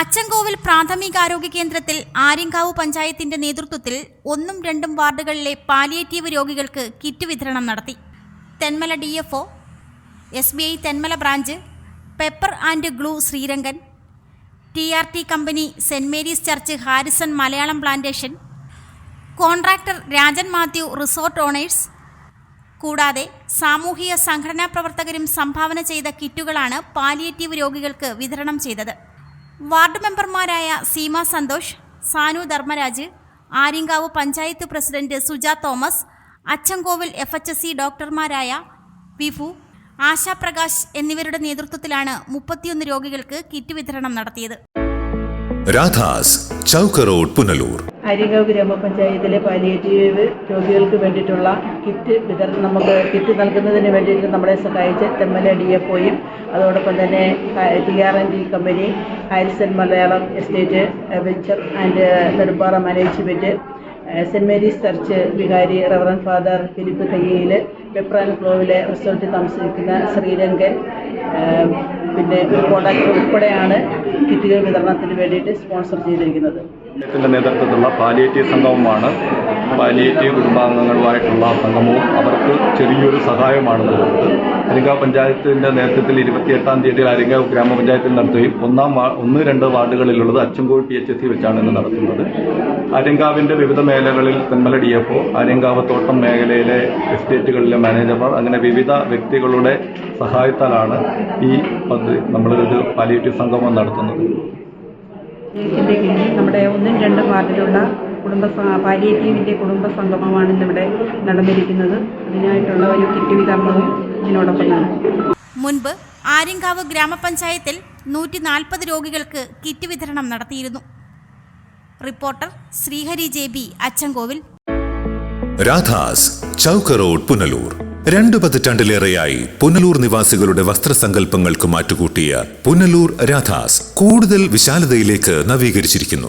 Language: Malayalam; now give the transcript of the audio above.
അച്ചൻകോവിൽ പ്രാഥമികാരോഗ്യ കേന്ദ്രത്തിൽ ആര്യങ്കാവ് പഞ്ചായത്തിന്റെ നേതൃത്വത്തിൽ ഒന്നും രണ്ടും വാർഡുകളിലെ പാലിയേറ്റീവ് രോഗികൾക്ക് കിറ്റ് വിതരണം നടത്തി. Thenmala D F O S B I Thenmala branch pepper and glue Sreerangan T R T company saint Mary's church Harrison Malayalam plantation contractor Rajan Mathew resort owners കൂടാതെ സാമൂഹിക സംഘടനാ പ്രവർത്തകരും സംഭാവന ചെയ്ത കിറ്റുകളാണ് പാലിയേറ്റീവ് രോഗികൾക്ക് വിതരണം ചെയ്തത്. വാർഡ് മെമ്പർമാരായ Seema Santhosh Sanu Dharmaraj Aryankavu panchayat president Suja Thomas Achankovil F H S C ഡോക്ടർമാരായ വിഫു ആശാപ്രകാശ് എന്നിവരുടെ നേതൃത്വത്തിലാണ് മുപ്പത്തിയൊന്ന് രോഗികൾക്ക് കിറ്റ് വിതരണം നടത്തിയത്. രാധാസ് ചൗക്ക് റോഡ് പുനലൂർ. അരികാവ് ഗ്രാമപഞ്ചായത്തിലെ പാലിയേറ്റീവ് രോഗികൾക്ക് വേണ്ടിയിട്ടുള്ള കിറ്റ് വിതരണം നമുക്ക് കിറ്റ് നൽകുന്നതിന് വേണ്ടിയിട്ട് നമ്മളെ സഹായിച്ച തെമ്മല ഡി എഫ് ഒയും അതോടൊപ്പം തന്നെ T R N D company Harrison Malayalam estate venture and Nedumpara management saint Mary's church വികാരി റവറൻ ഫാദർ ഫിലിപ്പ് തയ്യയിൽ പെപ്രാൻ ഫ്ലോവിലെ റിസോർട്ടിൽ താമസിക്കുന്ന ശ്രീരംഗൻ പിന്നെ ഒരു കോണ്ടാക്ടർ ഉൾപ്പെടെയാണ് കിറ്റുകൾ വിതരണത്തിന് വേണ്ടിയിട്ട് സ്പോൺസർ ചെയ്തിരിക്കുന്നത്. നേതൃത്വത്തിലുള്ള പാലിയേറ്റീവ് സംഗമമാണ് പാലിയേറ്റീവ് കുടുംബാംഗങ്ങളുമായിട്ടുള്ള സംഗമവും അവർക്ക് ചെറിയൊരു സഹായമാണ് നൽകുന്നത് അരിങ്കാവ് പഞ്ചായത്തിന്റെ നേതൃത്വത്തിൽ ഇരുപത്തിയെട്ടാം തീയതി അരിങ്കാവ് ഗ്രാമപഞ്ചായത്തിൽ നടത്തുകയും ഒന്നാം ഒന്ന് രണ്ട് വാർഡുകളിലുള്ളത് Achankode P H S C വെച്ചാണ് ഇന്ന് നടത്തുന്നത്. അരിങ്കാവിന്റെ വിവിധ മേഖലകളിൽ Thenmala D F O Aryankavu തോട്ടം മേഖലയിലെ എസ്റ്റേറ്റുകളിലെ മാനേജർമാർ അങ്ങനെ വിവിധ വ്യക്തികളുടെ സഹായത്താലാണ് ഈ പദ്ധതി നമ്മളൊരു പാലിയേറ്റീവ് സംഗമം നടത്തുന്നത്. നമ്മുടെ ഒന്നും രണ്ടും വാർഡിലുള്ള കുടുംബ സ- പാലിയേറ്റീവിന്റെ കുടുംബ സംഗമമാണ് ഇന്നിവിടെ നടന്നിരിക്കുന്നത്. അതിനായിട്ടുള്ള ഒരു കിറ്റ് വിതരണവും ഇതിനോടൊപ്പം നടന്നു മുൻപ് ആര്യങ്കാവ് ഗ്രാമപഞ്ചായത്തിൽ നൂറ്റി നാൽപ്പത് രോഗികൾക്ക് കിറ്റ് വിതരണം നടത്തിയിരുന്നു. Reporter Sreehari J B Achankovil. Radhas Chowk road Punalur. രണ്ടു പതിറ്റാണ്ടിലേറെയായി പുനലൂർ നിവാസികളുടെ വസ്ത്രസങ്കല്പങ്ങൾക്ക് മാറ്റുകൂട്ടിയ പുനലൂർ രാധാസ് കൂടുതൽ വിശാലതയിലേക്ക് നവീകരിച്ചിരിക്കുന്നു.